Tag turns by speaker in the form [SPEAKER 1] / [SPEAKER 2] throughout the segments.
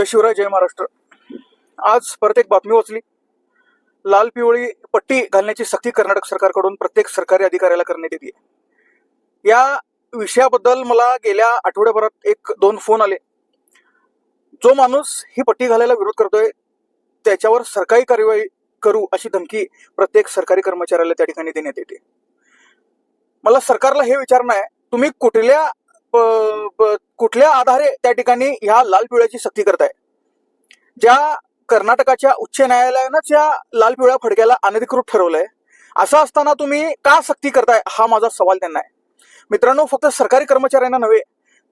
[SPEAKER 1] जय शिवराय जय महाराष्ट्र. आज परत एक बातमी वाचली. लाल पिवळी पट्टी घालण्याची सक्ती कर्नाटक सरकारकडून प्रत्येक सरकारी अधिकाऱ्याला करण्यात येते. या विषयाबद्दल मला गेल्या आठवड्याभरात एक दोन फोन आले. जो माणूस ही पट्टी घालायला विरोध करतोय त्याच्यावर सरकारी कार्यवाही करू अशी धमकी प्रत्येक सरकारी कर्मचाऱ्याला त्या ठिकाणी देण्यात येते. मला सरकारला हे विचारणं आहे तुम्ही कुठल्या कुठल्या आधारे त्या ठिकाणी ह्या लाल पिवळ्याची सक्ती करत आहे ज्या कर्नाटकाच्या उच्च न्यायालयानंच या लाल पिवळ्या फडक्याला अनधिकृत ठरवलंय. असं असताना तुम्ही का सक्ती करताय हा माझा सवाल त्यांना आहे. मित्रांनो फक्त सरकारी कर्मचाऱ्यांना नव्हे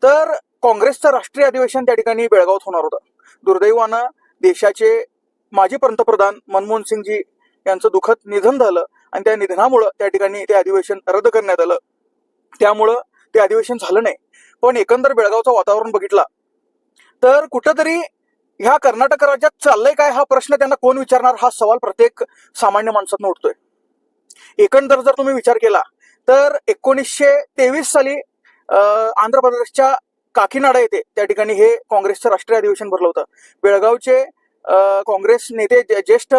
[SPEAKER 1] तर काँग्रेसचं राष्ट्रीय अधिवेशन त्या ठिकाणी बेळगावात होणार होतं. दुर्दैवानं देशाचे माजी पंतप्रधान मनमोहन सिंगजी यांचं दुःखद निधन झालं आणि त्या निधनामुळं त्या ठिकाणी ते अधिवेशन रद्द करण्यात आलं. त्यामुळं ते अधिवेशन झालं नाही. पण एकंदर बेळगावचं वातावरण बघितला तर कुठंतरी ह्या कर्नाटक राज्यात चाललंय काय हा प्रश्न त्यांना कोण विचारणार? हा सवाल प्रत्येक सामान्य माणसातून उठतोय. एकंदर जर तुम्ही विचार केला तर एकोणीसशे तेवीस साली आंध्र प्रदेशच्या काकीनाडा येथे त्या ठिकाणी हे काँग्रेसचं राष्ट्रीय अधिवेशन भरलं होतं. बेळगावचे काँग्रेस नेते ज्येष्ठ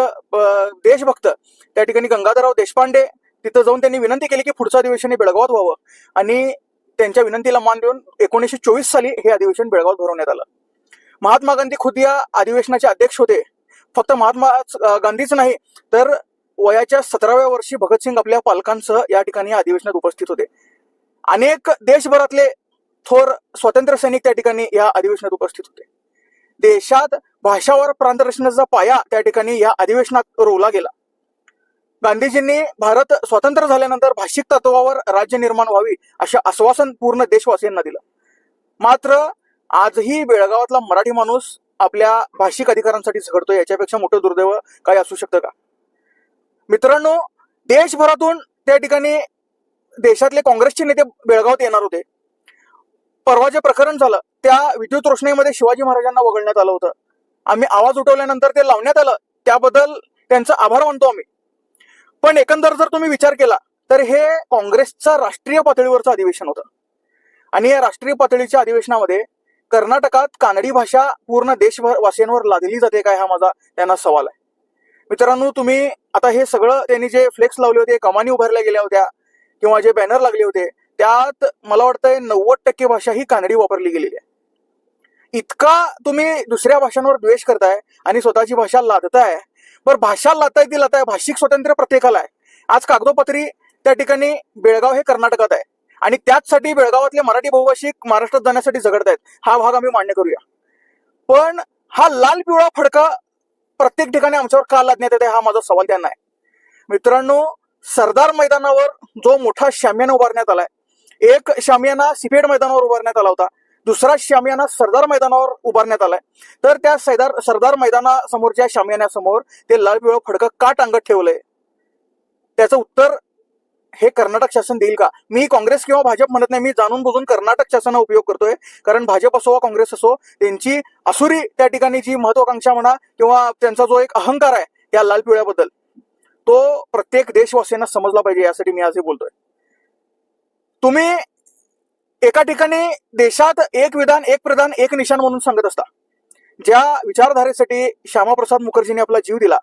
[SPEAKER 1] देशभक्त त्या ठिकाणी गंगाधरराव देशपांडे तिथं जाऊन त्यांनी विनंती केली की पुढचं अधिवेशन हे बेळगावात व्हावं. आणि त्यांच्या विनंतीला मान देऊन एकोणीसशे चोवीस साली हे अधिवेशन बेळगाव भरवण्यात आलं. महात्मा गांधी खुद या अधिवेशनाचे अध्यक्ष होते. फक्त महात्मा गांधीच नाही तर वयाच्या सतराव्या वर्षी भगतसिंग आपल्या पालकांसह या ठिकाणी अधिवेशनात उपस्थित होते. अनेक देशभरातले थोर स्वातंत्र्य सैनिक त्या ठिकाणी या अधिवेशनात उपस्थित होते. देशात भाषावर प्रांतरचनेचा पाया त्या ठिकाणी या अधिवेशनात रोवला गेला. गांधीजींनी भारत स्वतंत्र झाल्यानंतर भाषिक तत्वावर राज्य निर्माण व्हावी असे आश्वासन पूर्ण देशवासियांना दिलं. मात्र आजही बेळगावातला मराठी माणूस आपल्या भाषिक अधिकारांसाठी झगडतो याच्यापेक्षा मोठं दुर्दैव काही असू शकतं का? मित्रांनो देशभरातून त्या ठिकाणी देशातले काँग्रेसचे नेते बेळगावात येणार होते. परवा जे प्रकरण झालं त्या विद्युत रोषणाईमध्ये शिवाजी महाराजांना वगळण्यात आलं होतं. आम्ही आवाज उठवल्यानंतर ते लावण्यात आलं. त्याबद्दल त्यांचा आभार मानतो आम्ही. पण एकंदर जर तुम्ही विचार केला तर हे काँग्रेसचा राष्ट्रीय पातळीवरचं अधिवेशन होतं. आणि या राष्ट्रीय पातळीच्या अधिवेशनामध्ये कर्नाटकात कानडी भाषा पूर्ण देशवासियांवर लादली जाते काय हा माझा त्यांना सवाल आहे. मित्रांनो तुम्ही आता हे सगळं त्यांनी जे फ्लेक्स लावले होते कमानी उभारल्या गेल्या होत्या किंवा जे बॅनर लागले होते त्यात मला वाटतंय नव्वद टक्के भाषा ही कानडी वापरली गेलेली आहे. इतका तुम्ही दुसऱ्या भाषांवर द्वेष करताय आणि स्वतःची भाषा लादताय बरं भाषा लादताय ती लादताय भाषिक स्वातंत्र्य प्रत्येकाला आहे. आज कागदोपत्री त्या ठिकाणी बेळगाव हे कर्नाटकात आहे. आणि त्याचसाठी बेळगावातले मराठी बहुभाषिक महाराष्ट्रात जाण्यासाठी झगडत आहेत. हा भाग आम्ही मान्य करूया. पण हा लाल पिवळा फडका प्रत्येक ठिकाणी आमच्यावर का लादण्यात येते हा माझा सवाल त्यांना आहे. मित्रांनो सरदार मैदानावर जो मोठा शामियाना उभारण्यात आलाय एक शामियाना सिपेड मैदानावर उभारण्यात आला होता. दुसरा शामियाना सरदार मैदानावर उभारण्यात आलाय. तर त्या सरदार सरदार मैदानासमोरच्या शामियान्यासमोर ते लाल पिवळं फडकं का टांगत ठेवलंय? त्याचं उत्तर हे कर्नाटक शासन देईल का? मी काँग्रेस किंवा भाजप म्हणत नाही मी जाणून बुजून कर्नाटक शासना उपयोग करतोय. कारण भाजप असो वा काँग्रेस असो त्यांची असुरी त्या ठिकाणी जी महत्वाकांक्षा म्हणा किंवा त्यांचा जो एक अहंकार आहे या लाल पिवळ्याबद्दल तो प्रत्येक देशवासियांना समजला पाहिजे यासाठी मी आज हे बोलतोय. तुम्ही एका ठिकाणी देशात एक विधान एक प्रधान एक निशाण म्हणून सांगत असता ज्या विचारधारेसाठी श्यामाप्रसाद मुखर्जीने आपला जीव दिला.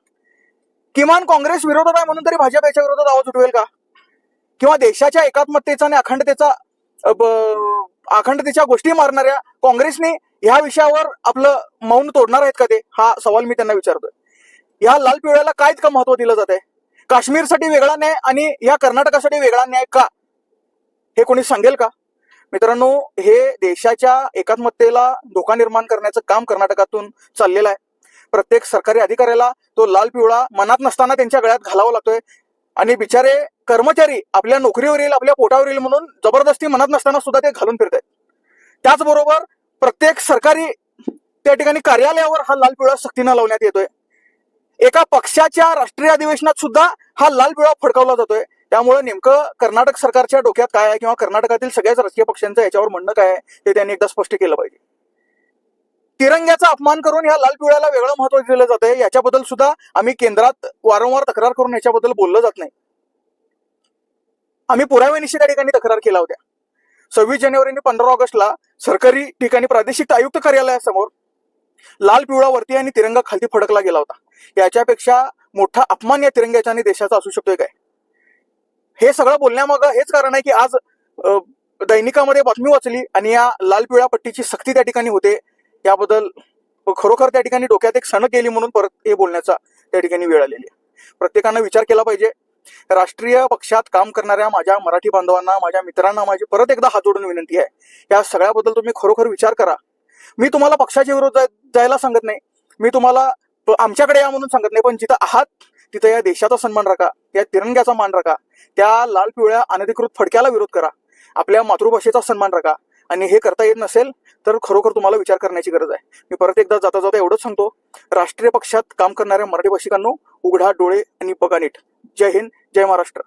[SPEAKER 1] किमान काँग्रेस विरोधात आहे म्हणून तरी भाजप याच्या विरोधात आवाज उठवेल का? किंवा देशाच्या एकात्मतेचा आणि अखंडतेचा अखंडतेच्या गोष्टी मारणाऱ्या काँग्रेसने ह्या विषयावर आपलं मौन तोडणार आहेत का ते? हा सवाल मी त्यांना विचारतोय. ह्या लाल पिवळ्याला काय इतकं महत्त्व दिलं जात आहे? काश्मीरसाठी वेगळा न्याय आणि या कर्नाटकासाठी वेगळा न्याय का? हे कोणी सांगेल का? मित्रांनो हे देशाच्या एकात्मतेला धोका निर्माण करण्याचं काम कर्नाटकातून चाललेलं आहे. प्रत्येक सरकारी अधिकाऱ्याला तो लाल पिवळा मनात नसताना त्यांच्या गळ्यात घालावा लागतोय. आणि बिचारे कर्मचारी आपल्या नोकरीवर येईल आपल्या पोटावर येईल म्हणून जबरदस्ती मनात नसताना सुद्धा ते घालून फिरत आहेत त्याचबरोबर प्रत्येक सरकारी त्या ठिकाणी कार्यालयावर हा लाल पिवळा सक्तीनं लावण्यात येतोय. एका पक्षाच्या राष्ट्रीय अधिवेशनात सुद्धा हा लाल पिवळा फडकावला जातोय. त्यामुळे नेमकं कर्नाटक सरकारच्या डोक्यात काय आहे किंवा कर्नाटकातील सगळ्याच राजकीय पक्षांचं याच्यावर म्हणणं काय आहे ते त्यांनी एकदा स्पष्ट केलं पाहिजे. तिरंग्याचा अपमान करून ह्या लाल पिवळ्याला वेगळं महत्त्व दिलं जात आहे याच्याबद्दल सुद्धा आम्ही केंद्रात वारंवार तक्रार करून याच्याबद्दल बोललं जात नाही. आम्ही पुराव्यानिशी त्या ठिकाणी तक्रार केला होत्या. सव्वीस जानेवारी आणि पंधरा ऑगस्टला सरकारी ठिकाणी प्रादेशिक आयुक्त कार्यालयासमोर लाल पिवळा वरती आणि तिरंगा खालती फडकला गेला होता. याच्यापेक्षा मोठा अपमान या तिरंग्याच्या आणि देशाचा असू शकतोय काय? हे सगळं बोलण्यामागं हेच कारण आहे की आज दैनिकामध्ये बातमी वाचली आणि या लाल पिवळ्या पट्टीची सक्ती त्या ठिकाणी होते. याबद्दल खरोखर त्या ठिकाणी डोक्यात एक सण गेली म्हणून परत हे बोलण्याचा त्या ठिकाणी वेळ आलेली आहे. प्रत्येकानं विचार केला पाहिजे. राष्ट्रीय पक्षात काम करणाऱ्या माझ्या मराठी बांधवांना माझ्या मित्रांना माझी परत एकदा हात जोडून विनंती आहे. या सगळ्याबद्दल तुम्ही खरोखर विचार करा. मी तुम्हाला पक्षाच्या विरोधात जायला सांगत नाही. मी तुम्हाला आमच्याकडे या म्हणून सांगत नाही पण जिथं आहात तिथं या देशाचा सन्मान राखा या तिरंग्याचा मान राखा त्या लाल पिवळ्या अनधिकृत फडक्याला विरोध करा. आपल्या मातृभाषेचा सन्मान राखा. आणि हे करता येत नसेल तर खरोखर तुम्हाला विचार करण्याची गरज आहे. मी परत एकदा जाता जाता एवढंच सांगतो. राष्ट्रीय पक्षात काम करणाऱ्या मराठी भाषिकांनो उघडा डोळे आणि बघा नीट. जय हिंद जय महाराष्ट्र.